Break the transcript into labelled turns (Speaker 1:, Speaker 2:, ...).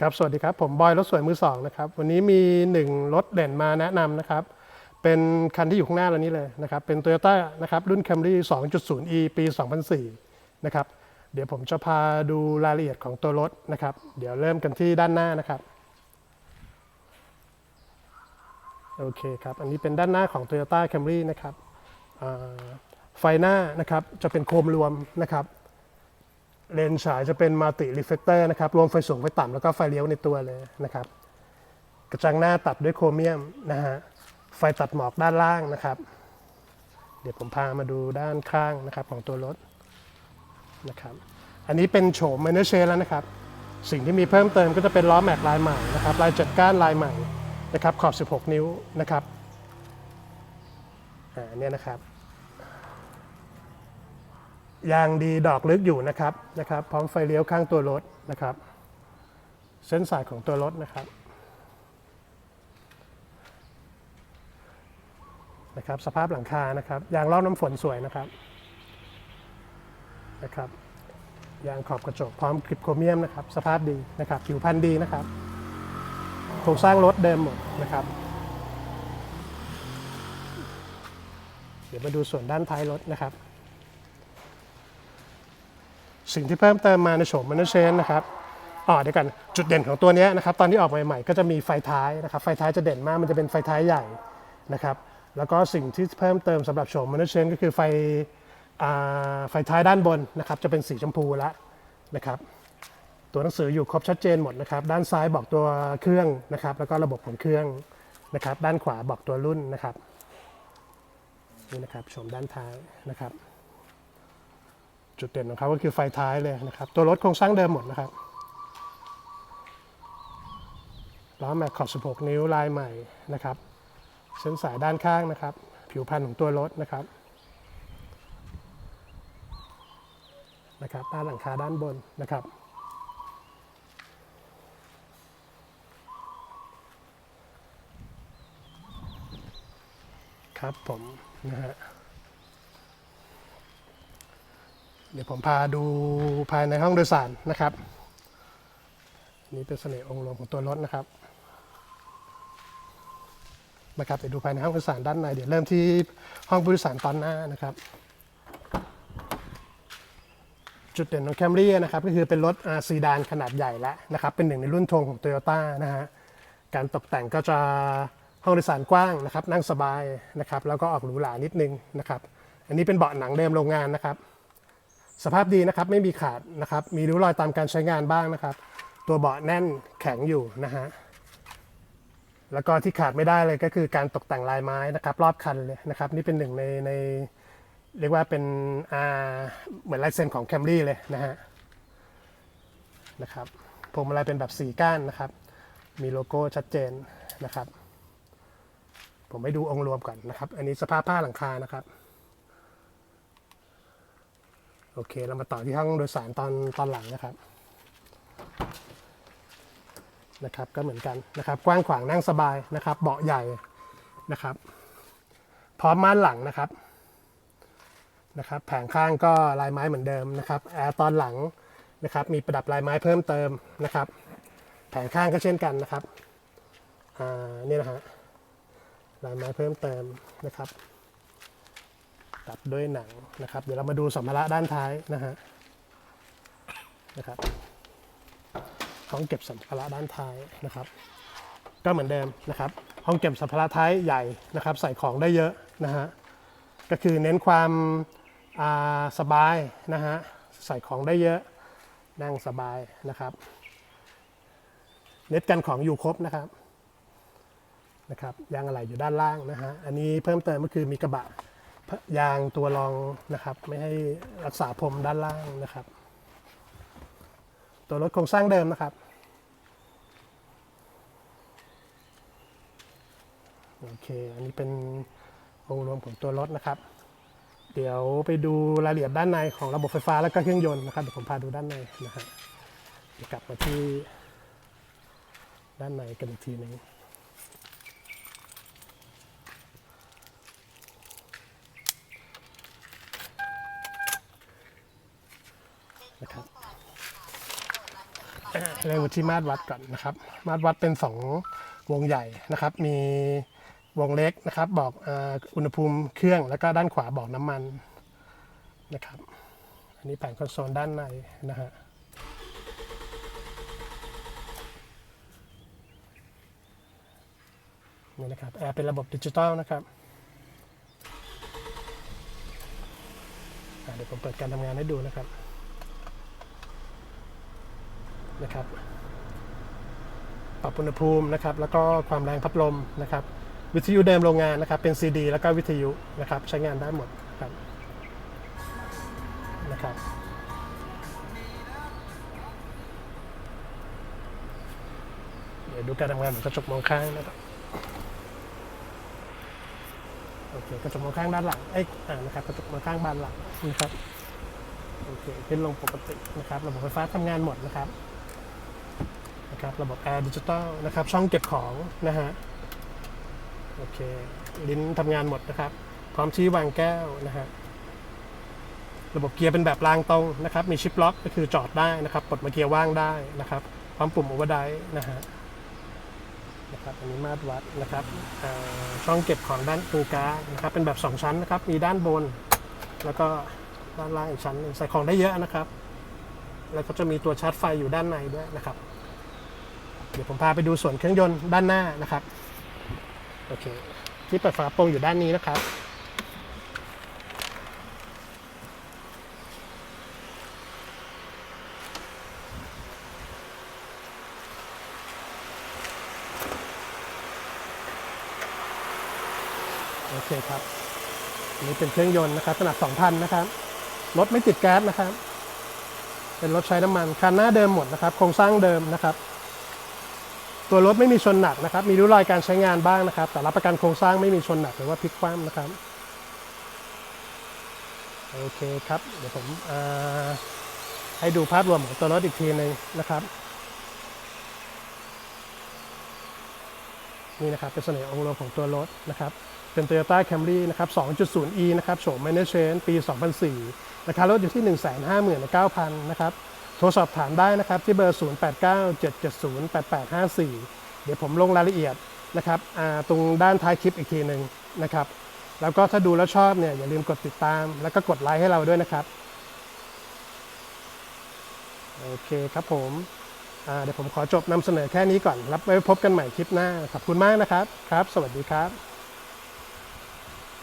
Speaker 1: ครับ สวัสดีครับ ผมบอยรถสวยมือสองนะครับ วันนี้มีหนึ่งรถเด่นมาแนะนำนะครับ เป็นคันที่อยู่ข้างหน้าเรานี้เลยนะครับ เป็น Toyota นะครับ รุ่น Camry 2.0e ปี 2004 นะครับ เดี๋ยวผมจะพาดูรายละเอียดของตัวรถนะครับ เดี๋ยวเริ่มกันที่ด้านหน้านะครับ โอเคครับ อันนี้เป็นด้านหน้าของ Toyota Camry นะครับไฟหน้านะครับ จะเป็นโคมรวมนะครับ เลนส์ฉายจะเป็นมัลติรีเฟ l เตอร์นะครับ รวมไฟสูงไฟต่ำแล้วก็ไฟเลี้ยวในตัวเลยนะครับ กระจังหน้าตัดด้วยโครเมียมนะฮะ ไฟตัดหมอกด้านล่างนะครับ เดี๋ยวผมพามาดูด้านข้างนะครับของตัวรถนะครับ อันนี้เป็นโฉม m มเนอร์เชแล้วนะครับ สิ่งที่มีเพิ่มเติมก็จะเป็นล้อแม็กลายใหม่นะครับลายจัดก้านลายใหม่นะครับขอบ 16 นิ้วนะครับ อ่าเนี่ยนะครับ ยางดีดอกลึกอยู่นะครับนะครับ พร้อมไฟเลี้ยวข้างตัวรถนะครับ เส้นสายของตัวรถนะครับนะครับ สภาพหลังคานะครับ ยางรอบน้ำฝนสวยนะครับนะครับ ยางขอบกระจกพร้อมกริปโครเมียมนะครับ สภาพดีนะครับ ผิวพันธุ์ดีนะครับ โครงสร้างรถเดิมหมดนะครับ เดี๋ยวมาดูส่วนด้านท้ายรถนะครับ สิ่งที่เพิ่มเติมมาในโฉมมันเชนนะครับอ๋อเดี๋ยวกันจุดเด่นของตัวนี้นะครับตอนที่ออกใหม่ๆ ก็จะมีไฟท้ายนะครับไฟท้ายจะเด่นมากมันจะเป็นไฟท้ายใหญ่นะครับแล้วก็สิ่งที่เพิ่มเติมสำหรับโฉมมันเชนก็คือไฟอ่าไฟท้ายด้านบนนะครับจะเป็นสีชมพูแล้วนะครับตัวหนังสืออยู่ครบชัดเจนหมดนะครับด้านซ้ายบอกตัวเครื่องนะครับแล้วก็ระบบของเครื่องนะครับด้านขวาบอกตัวรุ่นนะครับนี่นะครับชมด้านท้ายนะครับ จุดเด่นของเขาก็คือไฟท้ายเลยนะครับ ตัวรถโครงสร้างเดิมหมดนะครับล้อแม็กขอบ 16 นิ้วลายใหม่นะครับเส้นสายด้านข้างนะครับ ผิวพันธุ์ของตัวรถนะครับนะครับด้านหลังคาด้านบนนะครับ ครับผมนะฮะ เดี๋ยวผมพาดูภายในห้องโดยสารนะครับ นี่เป็นเสน่ห์องค์รวมของตัวรถนะครับนะครับเดี๋ยวดูภายในห้องโดยสารด้านใน เดี๋ยวเริ่มที่ห้องผู้โดยสารตอนหน้านะครับ จุดเด่นของแคมรี่นะครับก็คือเป็นรถซีดานขนาดใหญ่แล้วนะครับ เป็นหนึ่งในรุ่นธงของ Toyota นะฮะการตกแต่งก็จะห้องโดยสารกว้างนะครับ นั่งสบายนะครับ แล้วก็ออกหรูหรานิดนึงนะครับ อันนี้เป็นเบาะหนังเดิมโรงงานนะครับ สภาพดีนะครับไม่มีขาดนะครับ มีริ้วรอยตามการใช้งานบ้างนะครับ ตัวเบาะแน่นแข็งอยู่นะฮะแล้วก็ที่ขาดไม่ได้เลยก็คือการตกแต่งลายไม้นะครับรอบคันเลยนะครับ นี่เป็นหนึ่งในในเรียกว่าเป็นอ่าเหมือนลายเซ็นของแคมรี่เลยนะฮะนะครับพวงมาลัยเป็นแบบสีก้านนะครับ มีโลโก้ชัดเจนนะครับ ผมไปดูองค์รวมก่อนนะครับ อันนี้สภาพผ้าหลังคานะครับ โอเค เรามาต่อที่ห้องโดยสารตอนตอนหลังนะครับนะครับ ก็เหมือนกันนะครับ กว้างขวางนั่งสบายนะครับ เบาะใหญ่นะครับ พร้อมม่านหลังนะครับนะครับ แผงข้างก็ลายไม้เหมือนเดิมนะครับแอร์ตอนหลังนะครับ มีประดับลายไม้เพิ่มเติมนะครับ แผงข้างก็เช่นกันนะครับอ่านี่นะฮะลายไม้เพิ่มเติมนะครับ ตัดด้วยหนังนะครับ เดี๋ยวเรามาดูสัมภาระด้านท้ายนะฮะนะครับห้องเก็บสัมภาระด้านท้ายนะครับ ก็เหมือนเดิมนะครับ ห้องเก็บสัมภาระท้ายใหญ่นะครับ ใส่ของได้เยอะนะฮะก็คือเน้นความาสบายนะฮะใส่ของได้เยอะนั่งสบายนะครับ เน็ตกันของอยู่ครบนะครับนะครับยางอะไหล่อยู่ด้านล่างนะฮะอันนี้เพิ่มเติมก็คือมีกระบะ ยางตัวรองนะครับ ไม่ให้รักษาพรมด้านล่างนะครับ ตัวรถโครงสร้างเดิมนะครับโอเค อันนี้เป็นองค์รวมของตัวรถนะครับ เดี๋ยวไปดูรายละเอียดด้านในของระบบไฟฟ้าแล้วก็เครื่องยนต์นะครับ เดี๋ยวผมพาดูด้านในนะฮะกลับมาที่ด้านในกันอีกทีหนึ่ง นะครับเริ่มที่มาตรวัดก่อนนะครับ มาตรวัดเป็น 2 วงใหญ่นะครับ มีวงเล็กนะครับ บอกอุณหภูมิเครื่องแล้วก็ด้านขวาบอกน้ำมันนะครับ อันนี้แผงคอนโซลด้านในนะฮะนี่นะครับแอร์เป็นระบบดิจิตอลนะครับเดี๋ยวผมเปิดการทำงานให้ดูนะครับ นะครับ ปรับอุณหภูมินะครับ แล้วก็ความแรงพัดลมนะครับ วิทยุเดิมโรงงานนะครับ เป็น CD แล้วก็วิทยุนะครับ ใช้งานได้หมดครับนะครับเดี๋ยวดูการทำงานของกระจกมองข้างนะครับโอเคกระจกมองข้างด้านหลังเอ้ยอ่านะครับกระจกมองข้างบานหลังนะครับโอเคขึ้นลงปกตินะครับระบบไฟฟ้าทำงานหมดนะครับ นะครับระบบแอร์ดิจิตอลนะครับช่องเก็บของนะฮะโอเคลิ้นทำงานหมดนะครับ พร้อมชี้วางแก้วนะฮะระบบเกียร์เป็นแบบรางตรงนะครับมีชิปล็อกก็คือจอดได้นะครับปลดมาเกียร์ว่างได้นะครับ พร้อมปุ่มโอเวอร์ไดนะฮะนะครับอันนี้มาตรวัดนะครับช่องเก็บของด้านตรงกลางนะครับ เป็นแบบ 2 ชั้นนะครับ มีด้านบน แล้วก็ด้านล่างอีกชั้นใส่ของได้เยอะนะครับ แล้วก็จะมีตัวชาร์จไฟอยู่ด้านในด้วยนะครับ เดี๋ยวผมพาไปดูส่วนเครื่องยนต์ด้านหน้านะครับโอเคที่เปิดฝาโปร่งอยู่ด้านนี้นะครับ โอเคครับนนี้เป็นเครื่องยนต์นะครับขนาด2,000 นะครับ รถไม่ติดแก๊สนะครับ เป็นรถใช้น้ำมัน คันหน้าเดิมหมดนะครับ โครงสร้างเดิมนะครับ ตัวรถไม่มีชนหนักนะครับ มีริ้วรอยการใช้งานบ้างนะครับ แต่รับประกันโครงสร้างไม่มีชนหนักหรือว่าพลิกคว่ำนะครับ โอเคครับ เดี๋ยวผมให้ดูภาพรวมของตัวรถอีกทีหนึ่งนะครับ นี่นะครับเป็นเสน่ห์องค์รวมของตัวรถนะครับ เป็น Toyota Camry นะครับ 2.0e นะครับโฉม Minor Change ปี 2004ราคารถอยู่ที่ 159,000 นะครับ โทรสอบถามได้นะครับที่เบอร์ 0897708854 เดี๋ยวผมลงรายละเอียดนะครับตรงด้านท้ายคลิปอีกทีหนึ่งนะครับแล้วก็ถ้าดูแล้วชอบเนี่ยอย่าลืมกดติดตาม แล้วก็กดไลค์ให้เราด้วยนะครับโอเคครับผมเดี๋ยวผมขอจบนำเสนอแค่นี้ก่อน รับไว้พบกันใหม่คลิปหน้า ขอบคุณมากนะครับ ครับ สวัสดีครับ